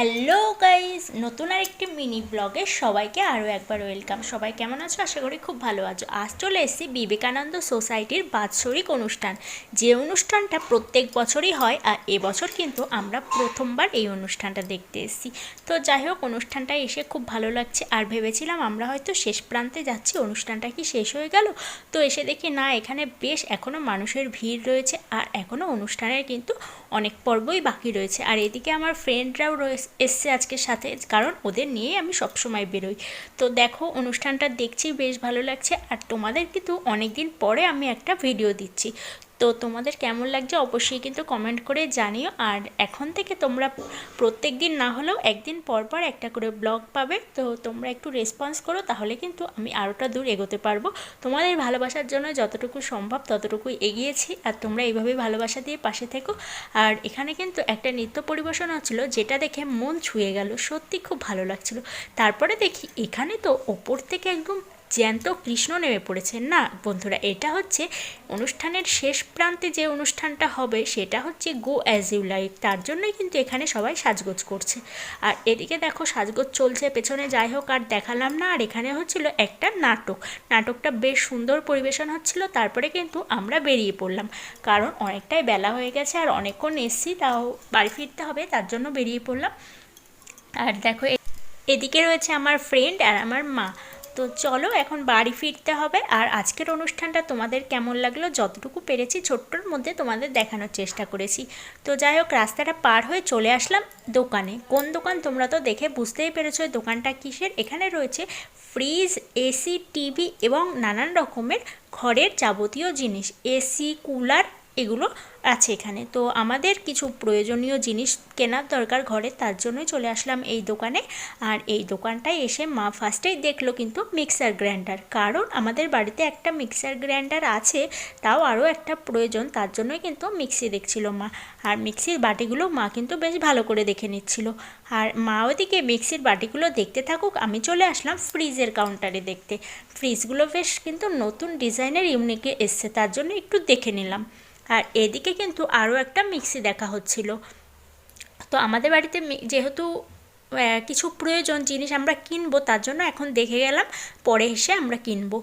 Hello guys নতুন আর একটি mini ব্লগে সবাইকে আরও একবার ওয়েলকাম সবাই কেমন আছো? আশা করি খুব ভালো আছো। আজ চলে এসেছি বিবেকানন্দ সোসাইটির বাৎসরিক অনুষ্ঠান। যে অনুষ্ঠানটা প্রত্যেক বছরই হয় আর এবছর কিন্তু আমরা প্রথমবার এই অনুষ্ঠানটা দেখতে এসেছি। তো যাই হোক, অনুষ্ঠানটা এসে খুব ভালো লাগছে। আর ভেবেছিলাম আমরা হয়তো শেষ প্রান্তে যাচ্ছি। অনুষ্ঠানটা কি শেষ হয়ে গেল? তো এসে দেখি না, এখানে বেশ এখনও মানুষের ভিড় রয়েছে। আর এখনও অনুষ্ঠানের কিন্তু অনেক পর্বই বাকি রয়েছে। আর এদিকে আমার ফ্রেন্ডরাও এসছে আজকে সাথে, কারণ ওদের নিয়ে আমি সবসময় বেরোই। তো দেখো, অনুষ্ঠানটা দেখছি, বেশ ভালো লাগছে। আর তোমাদের কিন্তু অনেক দিন পরে আমি একটা ভিডিও দিচ্ছি। তো তোমাদের কেমন লাগছে অবশ্যই কিন্তু কমেন্ট করে জানিও। আর এখন থেকে তোমরা প্রত্যেক দিন না হলেও একদিন পর পর একটা করে ব্লগ পাবে। তো তোমরা একটু রেসপন্স করো, তাহলে কিন্তু আমি আরোটা দূর এগোতে পারব। তোমাদের ভালোবাসার জন্য যতটুকু সম্ভব ততটুকুই এগিয়েছি। আর তোমরা এইভাবেই ভালোবাসা দিয়ে পাশে থেকো। আর এখানে কিন্তু একটা নৃত্য পরিবেশন হচ্ছিল যেটা দেখে মন ছুঁয়ে গেল। সত্যি খুব ভালো লাগছিল। তারপরে দেখি এখানে তো ওপর থেকে একদম জ্যান্ত কৃষ্ণ নেমে পড়েছে না? বন্ধুরা, এটা হচ্ছে অনুষ্ঠানের শেষ প্রান্তে যে অনুষ্ঠানটা হবে, সেটা হচ্ছে গো অ্যাজ ইউ লাইক তার জন্যই কিন্তু এখানে সবাই সাজগোজ করছে। আর এদিকে দেখো, সাজগোজ চলছে, পেছনে যাই হোক, আর দেখালাম না। আর এখানে হচ্ছিল একটা নাটক। নাটকটা বেশ সুন্দর পরিবেশন হচ্ছিল, তারপরে কিন্তু আমরা বেরিয়ে পড়লাম। কারণ অনেকটাই বেলা হয়ে গেছে, আর অনেকক্ষণ এসছি, তাও বাড়ি ফিরতে হবে, তার জন্য বেরিয়ে পড়লাম। আর দেখো এদিকে রয়েছে আমার ফ্রেন্ড আর আমার মা। তো চলো এখন বাড়ি ফিরতে হবে। আর আজকের অনুষ্ঠানটা তোমাদের কেমন লাগল যতটুকু পেরেছি ছোট্টর মধ্যে তোমাদের দেখানোর চেষ্টা করেছি। তো যাই হোক, রাস্তাটা পার হয়ে চলে আসলাম দোকানে। কোন দোকান তোমরা তো দেখে বুঝতেই পেরেছ দোকানটা কিসের? এখানে রয়েছে ফ্রিজ, এসি, টিভি এবং নানান রকমের ঘরের যাবতীয় জিনিস। এসি, কুলার এগুলো আছে এখানে। তো আমাদের কিছু প্রয়োজনীয় জিনিস কেনার দরকার ঘরে, তার জন্যই চলে আসলাম এই দোকানে। আর এই দোকানটায় এসে মা ফার্স্টেই দেখল কিন্তু মিক্সার গ্রাইন্ডার কারণ আমাদের বাড়িতে একটা মিক্সার গ্রাইন্ডার আছে, তাও আরও একটা প্রয়োজন, তার জন্যই কিন্তু মিক্সি দেখছিল মা। আর মিক্সির বাটিগুলো মা কিন্তু বেশ ভালো করে দেখে নিচ্ছিল। আর মা ওদিকে মিক্সির বাটিগুলো দেখতে থাকুক, আমি চলে আসলাম ফ্রিজের কাউন্টারে দেখতে। ফ্রিজগুলো বেশ কিন্তু নতুন ডিজাইনের ইউনিকে এসছে, তার জন্য একটু দেখে নিলাম। আর এদিকে কিন্তু আরও একটা মিক্সি দেখা হচ্ছিল। তো আমাদের বাড়িতে যেহেতু কিছু প্রয়োজন জিনিস আমরা কিনবো, তার জন্য এখন দেখে গেলাম, পরে এসে আমরা কিনবো।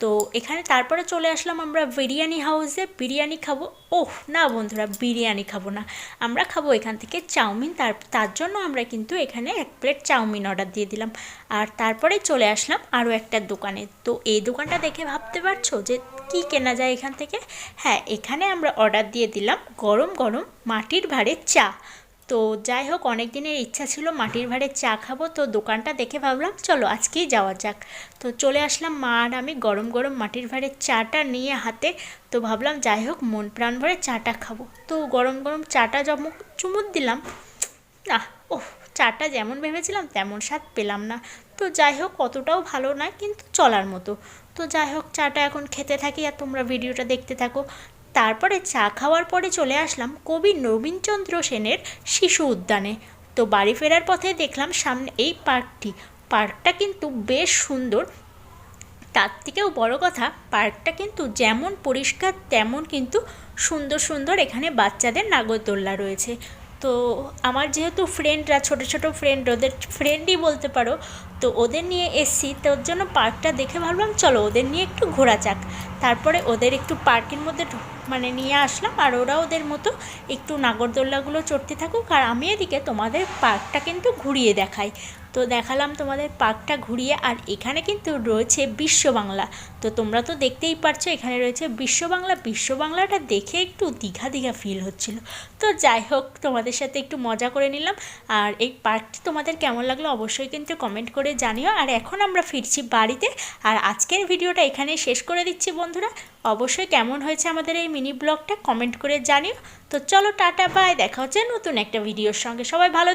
তো এখানে তারপরে চলে আসলাম আমরা বিরিয়ানি হাউসে বিরিয়ানি খাব। ওহ, না বন্ধুরা, বিরিয়ানি খাব না। আমরা খাব এখান থেকে চাউমিন, তার তার জন্য আমরা কিন্তু এখানে এক প্লেট চাউমিন অর্ডার দিয়ে দিলাম। আর তারপরে চলে আসলাম আরও একটা দোকানে। তো এই দোকানটা দেখে ভাবতে পারছ যে কি কেনা যায় এখান থেকে? হ্যাঁ এখানে আমরা অর্ডার দিয়ে দিলাম গরম গরম মাটির ভাঁড়ের চা। তো যাই হোক অনেক দিনের ইচ্ছা ছিল মাটির ভাঁড়ে চা খাব, তো দোকানটা দেখে ভাবলাম চলো আজকেই যাওয়া যাক। তো চলে আসলাম মা আর আমি গরম গরম মাটির ভাঁড়ের চাটা নিয়ে হাতে। তো ভাবলাম যাই হোক, মন প্রাণ ভরে চাটা খাব। তো গরম গরম চাটা জমক চুমুক দিলাম। না ওহ, চাটা যেমন ভেবেছিলাম তেমন স্বাদ পেলাম না। তো যাই হোক, অতটাও ভালো না, কিন্তু চলার মতো। তো যাই হোক, চাটা এখন খেতে থাকি আর তোমরা ভিডিওটা দেখতে থাকো। তারপরে চা খাওয়ার পরে চলে আসলাম কবি নবীনচন্দ্র সেনের শিশু উদ্যানে। তো বাড়ি ফেরার পথে দেখলাম সামনে এই পার্কটি। পার্কটা কিন্তু বেশ সুন্দর। তার থেকেও বড় কথা, পার্কটা কিন্তু যেমন পরিষ্কার, তেমন কিন্তু সুন্দর সুন্দর এখানে বাচ্চাদের নাগরদোল্লা রয়েছে। তো আমার যেহেতু ফ্রেন্ডরা ছোট ছোট ফ্রেন্ড ওদের ফ্রেন্ডই বলতে পারো, তো ওদের নিয়ে এসছি ওর জন্য পার্কটা দেখে ভাবলাম, চলো ওদের নিয়ে একটু ঘোরা যাক। তারপরে ওদের একটু পার্কের মধ্যে মানে নিয়ে আসলাম, আর ওরা ওদের মতো একটু নাগরদোল্লাগুলো চড়তে থাকুক, আর আমি এদিকে তোমাদের পার্কটা কিন্তু ঘুরিয়ে দেখাই। তো দেখালাম তোমাদের পার্কটা ঘুরিয়ে, আর এখানে কিন্তু রয়েছে বিশ্ব বাংলা তো তোমরা তো দেখতেই পারছ, এখানে রয়েছে বিশ্ব বাংলা বিশ্ব বাংলাটা দেখে একটু দীঘা দীঘা ফিল হচ্ছিল। তো যাই হোক, তোমাদের সাথে একটু মজা করে নিলাম। আর এই পার্কটি তোমাদের কেমন লাগল অবশ্যই কিন্তু কমেন্ট করে জানিও। আর এখন আমরা ফিরছি বাড়িতে। আর আজকের ভিডিওটা এখানে শেষ করে দিচ্ছি বন্ধুরা। অবশ্যই কেমন হয়েছে আমাদের এই মিনি ব্লগটা কমেন্ট করে জানিও। তো চলো টাটা বাই দেখা হচ্ছে নতুন একটা ভিডিওর সঙ্গে। সবাই ভালো